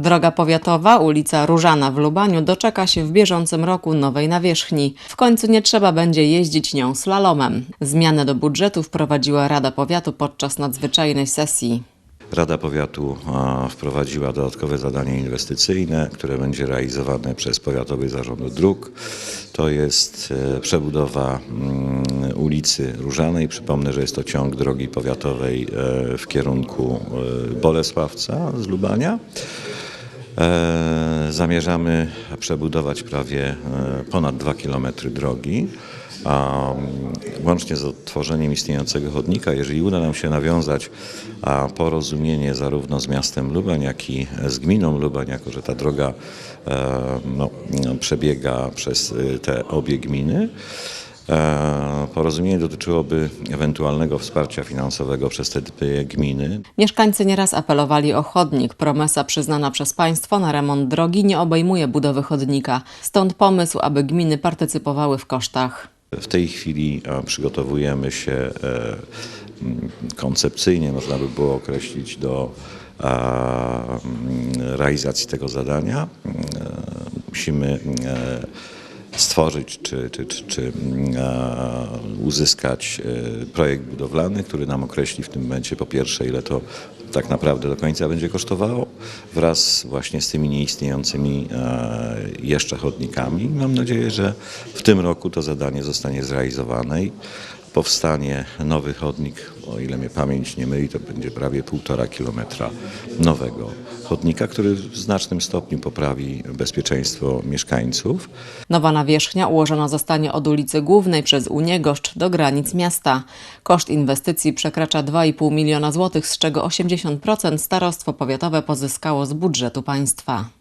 Droga powiatowa, ulica Różana w Lubaniu doczeka się w bieżącym roku nowej nawierzchni. W końcu nie trzeba będzie jeździć nią slalomem. Zmianę do budżetu wprowadziła Rada Powiatu podczas nadzwyczajnej sesji. Rada Powiatu wprowadziła dodatkowe zadanie inwestycyjne, które będzie realizowane przez Powiatowy Zarząd Dróg. To jest e, przebudowa mm, ulicy Różanej. Przypomnę, że jest to ciąg drogi powiatowej e, w kierunku e, Bolesławca z Lubania. E, Zamierzamy przebudować prawie e, ponad 2 km drogi. A, mm, łącznie z odtworzeniem istniejącego chodnika, jeżeli uda nam się nawiązać porozumienie zarówno z miastem Lubań, jak i z gminą Lubań, jako że ta droga e, no, przebiega przez te obie gminy, porozumienie dotyczyłoby ewentualnego wsparcia finansowego przez te dwie gminy. Mieszkańcy nieraz apelowali o chodnik. Promesa przyznana przez państwo na remont drogi nie obejmuje budowy chodnika. Stąd pomysł, aby gminy partycypowały w kosztach. W tej chwili e, przygotowujemy się e, koncepcyjnie, można by było określić, do e, realizacji tego zadania. E, Musimy e, stworzyć czy, czy, czy, czy m, e, uzyskać e, projekt budowlany, który nam określi w tym momencie po pierwsze, ile to tak naprawdę do końca będzie kosztowało, wraz właśnie z tymi nieistniejącymi e, jeszcze chodnikami. Mam nadzieję, że w tym roku to zadanie zostanie zrealizowane i powstanie nowy chodnik, o ile mnie pamięć nie myli, to będzie prawie półtora kilometra nowego chodnika, który w znacznym stopniu poprawi bezpieczeństwo mieszkańców. Nowa nawierzchnia ułożona zostanie od ulicy Głównej przez Uniegoszcz do granic miasta. Koszt inwestycji przekracza 2,5 miliona złotych, z czego 80% starostwo powiatowe pozyskało z budżetu państwa.